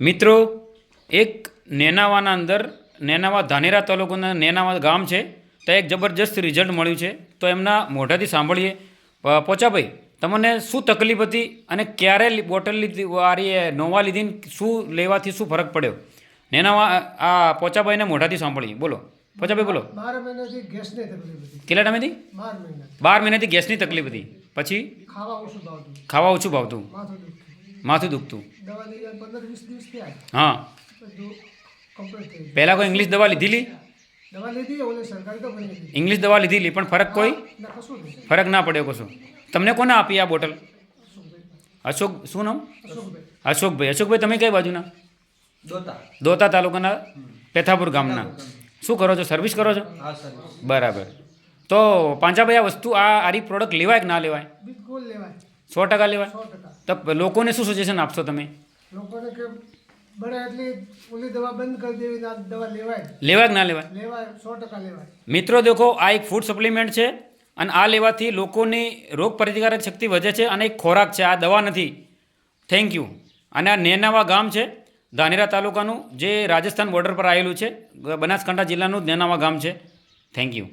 મિત્રો એક નેનાવાના અંદર નેનાવા ધાનેરા તાલુકાના નેનાવા ગામ છે ત્યાં એક જબરજસ્ત રિઝલ્ટ મળ્યું છે. તો એમના મોઢાથી સાંભળીએ. પોચાભાઈ તમને શું તકલીફ હતી અને ક્યારે બોટલ લીધી વારી નોવા લીધી શું લેવાથી શું ફરક પડ્યો? નેનાવા આ પોચાભાઈને મોઢાથી સાંભળીએ. બોલો. પોચાભાઈ બોલો. બાર મહિનાથી ગેસની તકલીફ હતી. કેટલા ટાઈમેથી બાર મહિના. બાર મહિનાથી ગેસની તકલીફ હતી. પછી? ખાવા ઓછું ભાવતું. ખાવા ઓછું ભાવતું. માથું દુખતું. પંદર વીસ દિવસ થયા. હા. કમ્પ્લીટ થઈ પહેલાં કોઈ ઇંગ્લિશ દવા લીધેલી દવા લીધી ઓલે સરકારી તો ઇંગ્લિશ દવા લીધેલી પણ ફરક કોઈ? ના કશું નહીં. ફરક ના પડ્યો કશું? તમને કોને આપી આ બોટલ? અશોક શું નામ? અશોકભાઈ. અશોકભાઈ. તમે કઈ બાજુના? દોતા. દોતા તાલુકાના પેથાપુર ગામના. શું કરો છો? સર્વિસ કરો છો? બરાબર. તો પાંચાભાઈ આ વસ્તુ આ આરી પ્રોડક્ટ લેવાય કે ના લેવાય? સો ટકા લેવાય? તો લોકોને શું સજેશન આપશો તમે? લોકોને કે બને એટલી ઓલી દવા બંધ કરી દેવી ને દવા લેવાય. લેવાય કે ના લેવાય? લેવાય સો ટકા લેવાય. મિત્રો દેખો આ એક ફૂડ સપ્લિમેન્ટ છે અને આ લેવાથી લોકોની રોગ પ્રતિકારક શક્તિ વધે છે અને એક ખોરાક છે આ દવા નથી. થેન્ક યુ અને આ નેનાવા ગામ છે ધાનેરા તાલુકાનું જે રાજસ્થાન બોર્ડર પર આવેલું છે બનાસકાંઠા જિલ્લાનું જ નેનાવા ગામ છે. Thank you